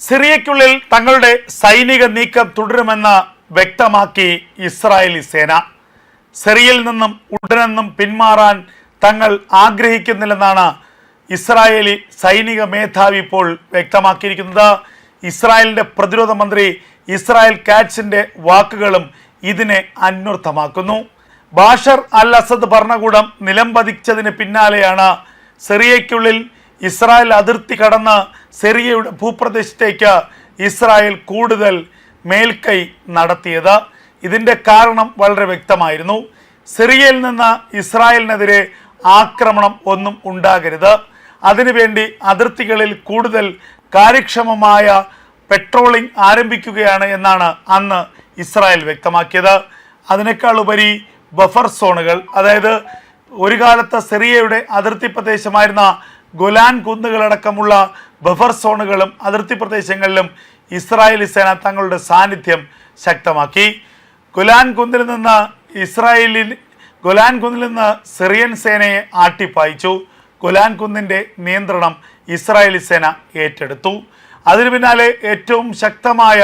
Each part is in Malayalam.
സിറിയയ്ക്കുള്ളിൽ തങ്ങളുടെ സൈനിക നീക്കം തുടരുമെന്ന് വ്യക്തമാക്കി ഇസ്രായേലി സേന. സിറിയയിൽ നിന്നും ഉടനെന്നും പിന്മാറാൻ തങ്ങൾ ആഗ്രഹിക്കുന്നില്ലെന്നാണ് ഇസ്രായേലി സൈനിക മേധാവി ഇപ്പോൾ വ്യക്തമാക്കിയിരിക്കുന്നത്. ഇസ്രായേലിന്റെ പ്രതിരോധ മന്ത്രി ഇസ്രായേൽ കാറ്റ്സിന്റെ വാക്കുകളും ഇതിനെ അന്വർത്ഥമാക്കുന്നു. ബാഷർ അൽ അസദ് ഭരണകൂടം നിലംപതിച്ചതിന് പിന്നാലെയാണ് സിറിയയ്ക്കുള്ളിൽ ഇസ്രായേൽ അതിർത്തി കടന്ന് സിറിയയുടെ ഭൂപ്രദേശത്തേക്ക് ഇസ്രായേൽ കൂടുതൽ മേൽക്കൈ നടത്തിയത്. ഇതിന്റെ കാരണം വളരെ വ്യക്തമായിരുന്നു. സിറിയയിൽ നിന്ന് ഇസ്രായേലിനെതിരെ ആക്രമണം ഒന്നും ഉണ്ടാകരുത്. അതിനുവേണ്ടി അതിർത്തികളിൽ കൂടുതൽ കാര്യക്ഷമമായ പെട്രോളിംഗ് ആരംഭിക്കുകയാണ് എന്നാണ് അന്ന് ഇസ്രായേൽ വ്യക്തമാക്കിയത്. അതിനേക്കാൾ ഉപരി ബഫർ സോണുകൾ അതായത് ഒരു കാലത്ത് സിറിയയുടെ അതിർത്തി പ്രദേശമായിരുന്ന ഗൊലാൻ കുന്നുകളടക്കമുള്ള ബഫർ സോണുകളും അതിർത്തി പ്രദേശങ്ങളിലും ഇസ്രായേലി സേന തങ്ങളുടെ സാന്നിധ്യം ശക്തമാക്കി. ഗൊലാൻ കുന്നിൽ നിന്ന് ഇസ്രായേലിൽ ഗൊലാൻ കുന്നിൽ നിന്ന് സിറിയൻ സേനയെ ആട്ടിപ്പായിച്ചു. ഗൊലാൻ കുന്നിന്റെ നിയന്ത്രണം ഇസ്രായേലി സേന ഏറ്റെടുത്തു. അതിനു പിന്നാലെ ഏറ്റവും ശക്തമായ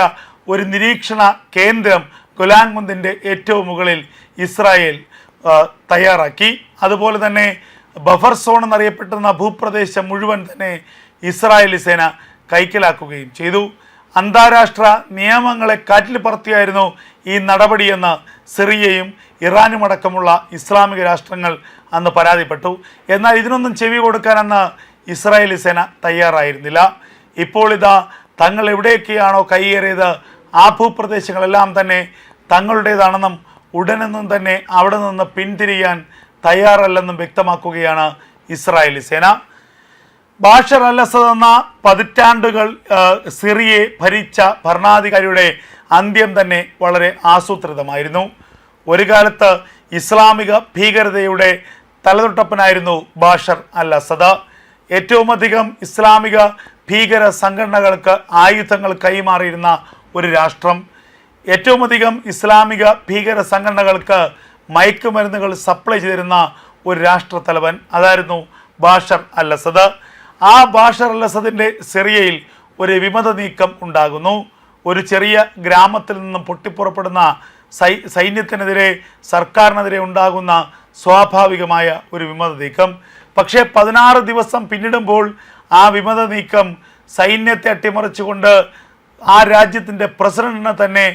ഒരു നിരീക്ഷണ കേന്ദ്രം ഗൊലാൻ കുന്നിന്റെ ഏറ്റവും മുകളിൽ ഇസ്രായേൽ തയ്യാറാക്കി. അതുപോലെ തന്നെ ബഫർ സോൺ എന്നറിയപ്പെട്ടിരുന്ന ഭൂപ്രദേശം മുഴുവൻ തന്നെ ഇസ്രായേലി സേന കൈക്കലാക്കുകയും ചെയ്തു. അന്താരാഷ്ട്ര നിയമങ്ങളെ കാറ്റിൽ പറത്തിയായിരുന്നു ഈ നടപടിയെന്ന് സിറിയയും ഇറാനും അടക്കമുള്ള ഇസ്ലാമിക രാഷ്ട്രങ്ങൾ അന്ന് പരാതിപ്പെട്ടു. എന്നാൽ ഇതിനൊന്നും ചെവി കൊടുക്കാൻ അന്ന് ഇസ്രായേലി സേന തയ്യാറായിരുന്നില്ല. ഇപ്പോൾ ഇതാ തങ്ങൾ എവിടെയൊക്കെയാണോ കൈയേറിയത് ആ ഭൂപ്രദേശങ്ങളെല്ലാം തന്നെ തങ്ങളുടേതാണെന്നും ഉടനെന്നും തന്നെ അവിടെ നിന്ന് പിന്തിരിയാൻ തയ്യാറല്ലെന്നും വ്യക്തമാക്കുകയാണ് ഇസ്രായേലി സേന. ബാഷർ അൽ എന്ന പതിറ്റാണ്ടുകൾ സിറിയെ ഭരിച്ച ഭരണാധികാരിയുടെ അന്ത്യം തന്നെ വളരെ ആസൂത്രിതമായിരുന്നു. ഒരു കാലത്ത് ഇസ്ലാമിക ഭീകരതയുടെ തലതൊട്ടപ്പനായിരുന്നു ബാഷർ അൽ അസദ്. ഏറ്റവും അധികം ഇസ്ലാമിക ഭീകര സംഘടനകൾക്ക് ആയുധങ്ങൾ കൈമാറിയിരുന്ന ഒരു രാഷ്ട്രം. ഏറ്റവും അധികം ഇസ്ലാമിക ഭീകര സംഘടനകൾക്ക് മയക്കുമരുന്നുകൾ സപ്ലൈ ചെയ്തിരുന്ന ഒരു രാഷ്ട്രത്തലവൻ അതായിരുന്നു ബാഷർ അൽ ആ ബാഷർ അൽ അസദിന്റെ സിറിയയിൽ ഒരു വിമത നീക്കം ഉണ്ടാകുന്നു. ഒരു ചെറിയ ഗ്രാമത്തിൽ നിന്നും പൊട്ടിപ്പുറപ്പെടുന്ന സൈ സൈന്യത്തിനെതിരെ സർക്കാരിനെതിരെ ഉണ്ടാകുന്ന സ്വാഭാവികമായ ഒരു വിമത നീക്കം. പക്ഷേ പതിനാറ് ദിവസം പിന്നിടുമ്പോൾ ആ വിമത നീക്കം സൈന്യത്തെ അട്ടിമറിച്ചുകൊണ്ട് ആ രാജ്യത്തിന്റെ പ്രസിഡന്റിനെ തന്നെ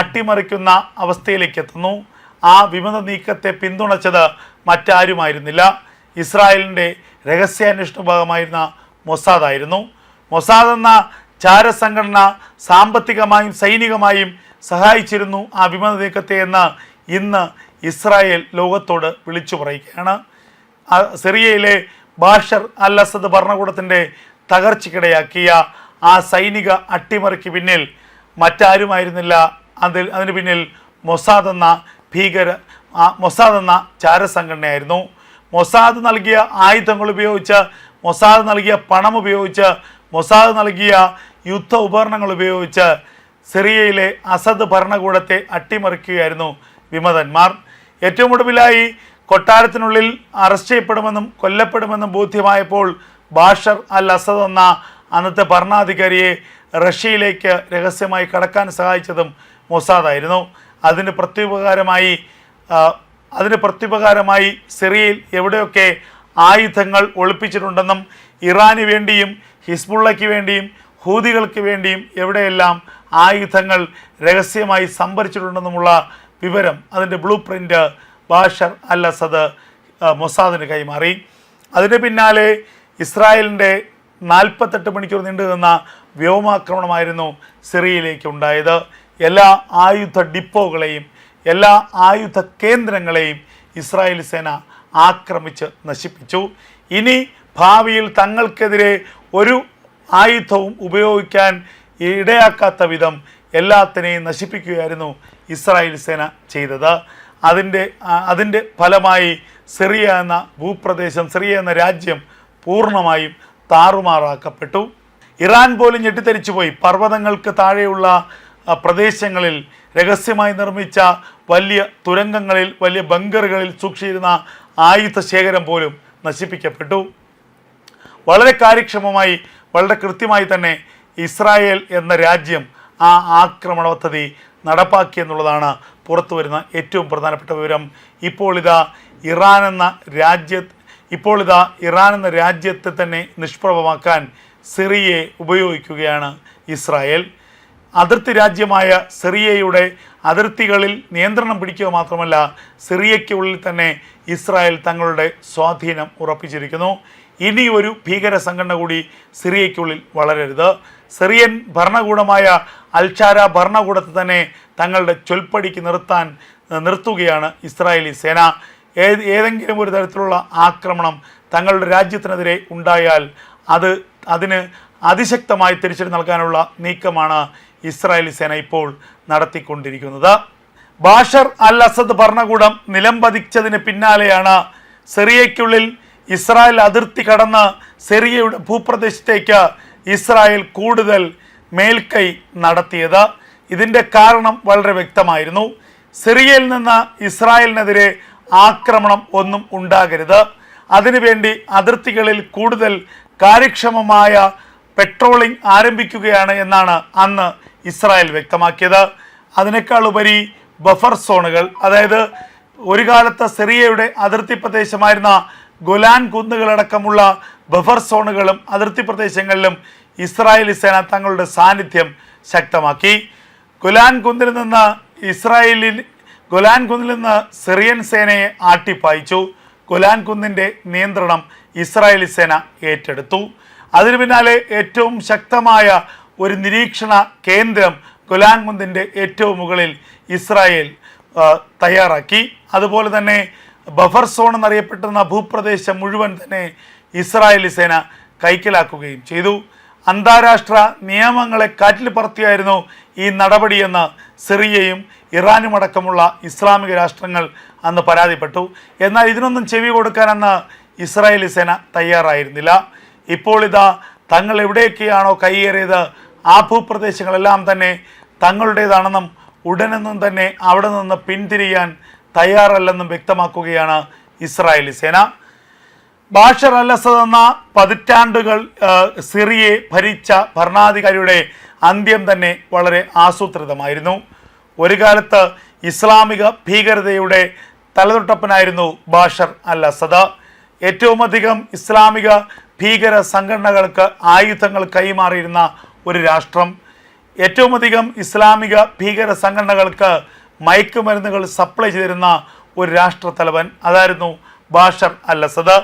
അട്ടിമറിക്കുന്ന അവസ്ഥയിലേക്ക് എത്തുന്നു. ആ വിമത നീക്കത്തെ പിന്തുണച്ചത് മറ്റാരുമായിരുന്നില്ല. ഇസ്രായേലിന്റെ രഹസ്യാന്വേഷണ ഭാഗമായിരുന്ന മൊസാദായിരുന്നു മൊസാദ് എന്ന ചാരസംഘടന സാമ്പത്തികമായും സൈനികമായും സഹായിച്ചിരുന്നു ആ വിമത നീക്കത്തെ എന്ന് ഇന്ന് ഇസ്രായേൽ ലോകത്തോട് വിളിച്ചു പറയുകയാണ്. സിറിയയിലെ ബാഷർ അൽ അസദ് ഭരണകൂടത്തിന്റെ തകർച്ചയ്ക്കിടയാക്കിയ ആ സൈനിക അട്ടിമറിക്ക് പിന്നിൽ മറ്റാരുമായിരുന്നില്ല. അതിൽ അതിന് പിന്നിൽ മൊസാദ് എന്ന ഭീകര മൊസാദ് എന്ന ചാരസംഘടനയായിരുന്നു. മൊസാദ് നൽകിയ ആയുധങ്ങൾ ഉപയോഗിച്ച് മൊസാദ് നൽകിയ പണം ഉപയോഗിച്ച് മൊസാദ് നൽകിയ യുദ്ധ ഉപകരണങ്ങൾ ഉപയോഗിച്ച് സിറിയയിലെ അസദ് ഭരണകൂടത്തെ അട്ടിമറിക്കുകയായിരുന്നു വിമതന്മാർ. ഏറ്റവും ഒടുവിലായി കൊട്ടാരത്തിനുള്ളിൽ അറസ്റ്റ് ചെയ്യപ്പെടുമെന്നും കൊല്ലപ്പെടുമെന്നും ബോധ്യമായപ്പോൾ ബാഷർ അൽ അസദ് എന്ന അന്നത്തെ ഭരണാധികാരിയെ റഷ്യയിലേക്ക് രഹസ്യമായി കടക്കാൻ സഹായിച്ചതും മൊസാദായിരുന്നു അതിന് പ്രത്യുപകാരമായി അതിന് പ്രത്യുപകാരമായി സിറിയയിൽ എവിടെയൊക്കെ ആയുധങ്ങൾ ഒളിപ്പിച്ചിട്ടുണ്ടെന്നും ഇറാന് വേണ്ടിയും ഹിസ്ബുള്ളയ്ക്ക് വേണ്ടിയും ഹൂതികൾക്ക് വേണ്ടിയും എവിടെയെല്ലാം ആയുധങ്ങൾ രഹസ്യമായി സംഭരിച്ചിട്ടുണ്ടെന്നുമുള്ള വിവരം അതിന്റെ blueprint Bashar al Assad മൊസാദിന് കൈമാറി. അതിന് പിന്നാലെ ഇസ്രായേലിന്റെ നാൽപ്പത്തെട്ട് മണിക്കൂർ നീണ്ടുനിന്ന വ്യോമാക്രമണമായിരുന്നു സിറിയയിലേക്ക് ഉണ്ടായത്. എല്ലാ ആയുധ ഡിപ്പോകളെയും എല്ലാ ആയുധ കേന്ദ്രങ്ങളെയും ഇസ്രായേൽ സേന ആക്രമിച്ച് നശിപ്പിച്ചു. ഇനി ഭാവിയിൽ തങ്ങൾക്കെതിരെ ഒരു ആയുധവും ഉപയോഗിക്കാൻ ഇടയാക്കാത്ത വിധം എല്ലാത്തിനെയും നശിപ്പിക്കുകയായിരുന്നു ഇസ്രായേൽ സേന ചെയ്തത്. അതിന്റെ അതിന്റെ ഫലമായി സിറിയ എന്ന ഭൂപ്രദേശം സിറിയ എന്ന രാജ്യം പൂർണമായും താറുമാറാക്കപ്പെട്ടു. ഇറാൻ പോലും ഞെട്ടിത്തരിച്ചുപോയി പർവതങ്ങൾക്ക് താഴെയുള്ള പ്രദേശങ്ങളിൽ രഹസ്യമായി നിർമ്മിച്ച വലിയ തുരങ്കങ്ങളിൽ വലിയ ബങ്കറുകളിൽ സൂക്ഷിച്ചിരുന്ന ആയുധ ശേഖരം പോലും നശിപ്പിക്കപ്പെട്ടു. വളരെ കാര്യക്ഷമമായി വളരെ കൃത്യമായി തന്നെ ഇസ്രായേൽ എന്ന രാജ്യം ആ ആക്രമണ പദ്ധതി നടപ്പാക്കി എന്നുള്ളതാണ് പുറത്തു വരുന്ന ഏറ്റവും പ്രധാനപ്പെട്ട വിവരം. ഇപ്പോൾ ഇതാ ഇറാൻ എന്ന രാജ്യ ഇപ്പോൾ ഇതാ ഇറാൻ എന്ന രാജ്യത്തെ തന്നെ നിഷ്പ്രഭമാക്കാൻ സിറിയയെ ഉപയോഗിക്കുകയാണ് ഇസ്രായേൽ. അതിർത്തി രാജ്യമായ സിറിയയുടെ അതിർത്തികളിൽ നിയന്ത്രണം പിടിക്കുക മാത്രമല്ല സിറിയയ്ക്കുള്ളിൽ തന്നെ ഇസ്രായേൽ തങ്ങളുടെ സ്വാധീനം ഉറപ്പിച്ചിരിക്കുന്നു. ഇനി ഒരു ഭീകര സംഘടന കൂടി സിറിയയ്ക്കുള്ളിൽ വളരരുത്. സിറിയൻ ഭരണകൂടമായ അൽഷാര ഭരണകൂടത്തെ തന്നെ തങ്ങളുടെ ചൊൽപ്പടിക്ക് നിർത്താൻ നിർത്തുകയാണ് ഇസ്രായേലി സേന. ഏത് ഏതെങ്കിലും ഒരു തരത്തിലുള്ള ആക്രമണം തങ്ങളുടെ രാജ്യത്തിനെതിരെ ഉണ്ടായാൽ അത് അതിന് അതിശക്തമായി തിരിച്ചടി നൽകാനുള്ള നീക്കമാണ് ഇസ്രായേലി സേന ഇപ്പോൾ നടത്തിക്കൊണ്ടിരിക്കുന്നത്. ബാഷർ അൽ അസദ് ഭരണകൂടം നിലംപതിച്ചതിന് പിന്നാലെയാണ് സിറിയയ്ക്കുള്ളിൽ ഇസ്രായേൽ അതിർത്തി കടന്ന് സിറിയയുടെ ഭൂപ്രദേശത്തേക്ക് ഇസ്രായേൽ കൂടുതൽ മേൽക്കൈ നടത്തിയത്. ഇതിന്റെ കാരണം വളരെ വ്യക്തമായിരുന്നു. സിറിയയിൽ നിന്ന് ഇസ്രായേലിനെതിരെ ആക്രമണം ഒന്നും ഉണ്ടാകരുത്. അതിനുവേണ്ടി അതിർത്തികളിൽ കൂടുതൽ കാര്യക്ഷമമായ പെട്രോളിംഗ് ആരംഭിക്കുകയാണ് എന്നാണ് അന്ന് ഇസ്രായേൽ വ്യക്തമാക്കിയത്. അതിനേക്കാൾ ഉപരി ബഫർ സോണുകൾ അതായത് ഒരു കാലത്ത് സിറിയയുടെ അതിർത്തി പ്രദേശമായിരുന്ന ഗുലാൻ കുന്നുകളടക്കമുള്ള ബഫർ സോണുകളും അതിർത്തി പ്രദേശങ്ങളിലും ഇസ്രായേലി സേന തങ്ങളുടെ സാന്നിധ്യം ശക്തമാക്കി. ഗുലാൻ കുന്നിൽ നിന്ന് ഇസ്രായേലിൽ ഗുലാൻ കുന്നിൽ നിന്ന് സിറിയൻ സേനയെ ആട്ടിപ്പായിച്ചു. ഗുലാൻ കുന്നിന്റെ നിയന്ത്രണം ഇസ്രായേലി സേന ഏറ്റെടുത്തു. അതിനു പിന്നാലെ ഏറ്റവും ശക്തമായ ഒരു നിരീക്ഷണ കേന്ദ്രം ഗുലാൻകുന്തിന്റെ ഏറ്റവും മുകളിൽ ഇസ്രായേൽ തയ്യാറാക്കി. അതുപോലെ തന്നെ ബഫർ സോൺ എന്നറിയപ്പെട്ടിരുന്ന ഭൂപ്രദേശം മുഴുവൻ തന്നെ ഇസ്രായേലി സേന കൈക്കലാക്കുകയും ചെയ്തു. അന്താരാഷ്ട്ര നിയമങ്ങളെ കാറ്റിൽ പറത്തിയായിരുന്നു ഈ നടപടിയെന്ന് സിറിയയും ഇറാനും അടക്കമുള്ള ഇസ്ലാമിക രാഷ്ട്രങ്ങൾ അന്ന് പരാതിപ്പെട്ടു. എന്നാൽ ഇതിനൊന്നും ചെവി കൊടുക്കാൻ അന്ന് ഇസ്രായേലി സേന തയ്യാറായിരുന്നില്ല. ഇപ്പോൾ ഇതാ തങ്ങൾ എവിടെയൊക്കെയാണോ കൈയേറിയത് ആ ഭൂപ്രദേശങ്ങളെല്ലാം തന്നെ തങ്ങളുടേതാണെന്നും ഉടനെന്നും തന്നെ അവിടെ നിന്ന് പിന്തിരിയാൻ തയ്യാറല്ലെന്നും വ്യക്തമാക്കുകയാണ് ഇസ്രായേലി സേന. ബാഷർ അൽ എന്ന പതിറ്റാണ്ടുകൾ സിറിയെ ഭരിച്ച ഭരണാധികാരിയുടെ അന്ത്യം തന്നെ വളരെ ആസൂത്രിതമായിരുന്നു. ഒരു കാലത്ത് ഇസ്ലാമിക ഭീകരതയുടെ തലതൊട്ടപ്പനായിരുന്നു ബാഷർ അൽ അസദ്. ഏറ്റവും അധികം ഇസ്ലാമിക ഭീകര സംഘടനകൾക്ക് ആയുധങ്ങൾ കൈമാറിയിരുന്ന ഒരു രാഷ്ട്രം. ഏറ്റവും അധികം ഇസ്ലാമിക ഭീകര സംഘടനകൾക്ക് മയക്കുമരുന്നുകൾ സപ്ലൈ ചെയ്തിരുന്ന ഒരു രാഷ്ട്രത്തലവൻ. അതായിരുന്നു ബാഷർ അൽ അസദ്.